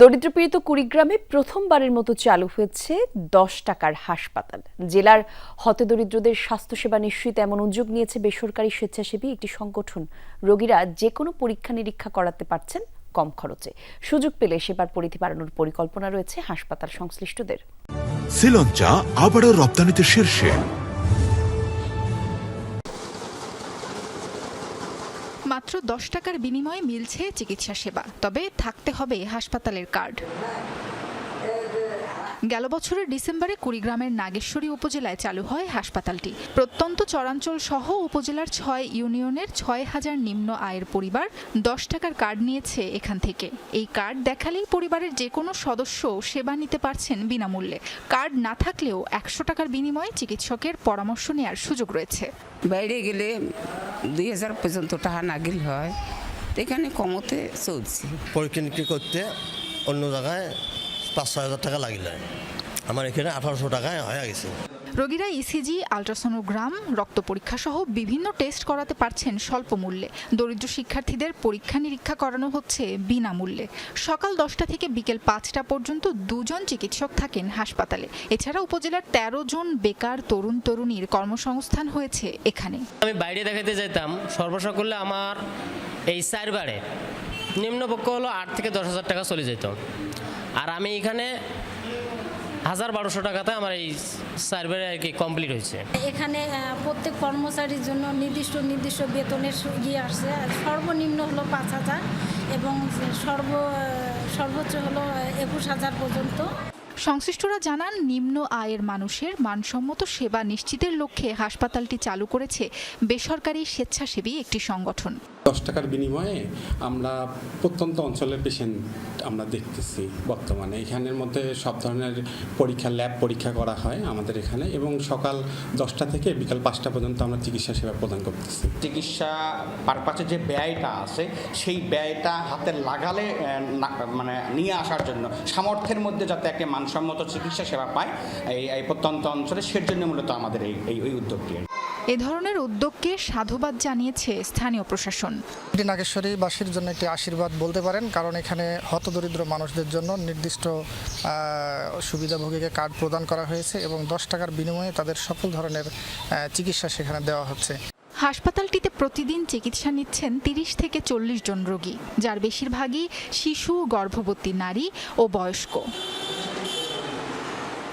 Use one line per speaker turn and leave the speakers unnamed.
দরিদ্রপীড়িত কুড়িগ্রামে প্রথমবারের মতো চালু হয়েছে দশ টাকার হাসপাতাল। জেলার হতদরিদ্রদের স্বাস্থ্যসেবা নিশ্চিত এমন উদ্যোগ নিয়েছে বেসরকারি স্বেচ্ছাসেবী একটি সংগঠন। রোগীরা যে কোনো পরীক্ষা নিরীক্ষা করাতে পারছেন কম খরচে। সুযোগ পেলে সেবার পরিধি বাড়ানোর পরিকল্পনা রয়েছে হাসপাতাল সংশ্লিষ্টদের।
শ্রীলঞ্চা আবারও রপ্তানিতে শীর্ষে।
মাত্র দশ টাকার বিনিময়ে মিলছে চিকিৎসা সেবা। তবে থাকতে হবে হাসপাতালের কার্ড। গেল বছরের ডিসেম্বরে কুড়িগ্রামের নাগেশ্বরী উপজেলায় চালু হয় হাসপাতালটি। প্রত্যন্ত চরাঞ্চল সহ উপজেলার ছয় ইউনিয়নের ছয় হাজার নিম্ন আয়ের পরিবার দশ টাকার কার্ড নিয়েছে এখান থেকে। এই কার্ড দেখালেই পরিবারের যে কোনো সদস্য সেবা নিতে পারছেন বিনামূল্যে। কার্ড না থাকলেও একশো টাকার বিনিময়ে চিকিৎসকের পরামর্শ নেওয়ার সুযোগ রয়েছে।
বাইরে গেলে দুই হাজার পর্যন্ত টাকা না গেলে হয়। তো এখানে কমতে চলছে।
পরীক্ষা নিরীক্ষা করতে অন্য জায়গায় পাঁচ ছয় হাজার টাকা লাগিলে। আমার এখানে আঠারোশো টাকায় হয়ে গেছে।
রোগীরা ইসিজি আলট্রাসোনোগ্রাম রক্ত পরীক্ষা সহ বিভিন্ন টেস্ট করাতে পারছেন স্বল্প মূল্যে। দরিদ্র শিক্ষার্থীদের পরীক্ষা নিরীক্ষা করানো হচ্ছে বিনামূল্যে। সকাল দশটা থেকে বিকেল পাঁচটা পর্যন্ত দুজন চিকিৎসক থাকেন হাসপাতালে। এছাড়া উপজেলার ১৩ জন বেকার তরুণ তরুণীর কর্মসংস্থান হয়েছে এখানে।
আমি বাইরে দেখাতে যেতাম সর্বসকলে আমার এই চারবারে নিম্নপক্ষ হলো আট থেকে দশ হাজার টাকা চলে যেত। আর আমি এখানে হাজার বারোশো টাকাতে আমার এই সার্ভে আর কি কমপ্লিট হয়েছে।
এখানে প্রত্যেক কর্মচারীর জন্য নির্দিষ্ট নির্দিষ্ট বেতনের ইয়ে আসছে। সর্বনিম্ন হলো পাঁচ হাজার এবং সর্ব সর্বোচ্চ হলো একুশ হাজার পর্যন্ত।
সংশ্লিষ্টরা জানান নিম্ন আয়ের মানুষের মানসম্মত সেবা নিশ্চিতের লক্ষ্যে হাসপাতালটি চালু করেছে বেসরকারি স্বেচ্ছাসেবী একটি সংগঠন।
দশ টাকার বিনিময়ে আমরা প্রত্যন্ত অঞ্চলের পেশেন্ট আমরা দেখতেছি বর্তমানে। এখানের মধ্যে সব ধরনের পরীক্ষা ল্যাব পরীক্ষা করা হয় আমাদের এখানে এবং সকাল দশটা থেকে বিকাল পাঁচটা পর্যন্ত আমরা চিকিৎসা সেবা প্রদান করতেছি।
চিকিৎসা পারপাসে যে ব্যয়টা আছে সেই ব্যয়টা হাতে লাগালে না- মানে নিয়ে আসার জন্য সামর্থ্যের মধ্যে যাতে একটা মানসম্মত চিকিৎসা সেবা পায় এই এই প্রত্যন্ত অঞ্চলে সের জন্য মূলত আমাদের এই এই ওই উদ্যোগটি।
এ ধরনের উদ্যোগকে সাধুবাদ জানিয়েছে স্থানীয় প্রশাসন।
এটি নাগেশ্বরীবাসীর জন্য একটি আশীর্বাদ বলতে পারেন কারণ এখানে হতদরিদ্র মানুষদের জন্য নির্দিষ্ট সুবিধাভোগীকে কার্ড প্রদান করা হয়েছে এবং দশ টাকার বিনিময়ে তাদের সকল ধরনের চিকিৎসা সেখানে দেওয়া হচ্ছে।
হাসপাতালটিতে প্রতিদিন চিকিৎসা নিচ্ছেন তিরিশ থেকে চল্লিশ জন রোগী যার বেশিরভাগই শিশু গর্ভবতী নারী ও বয়স্ক।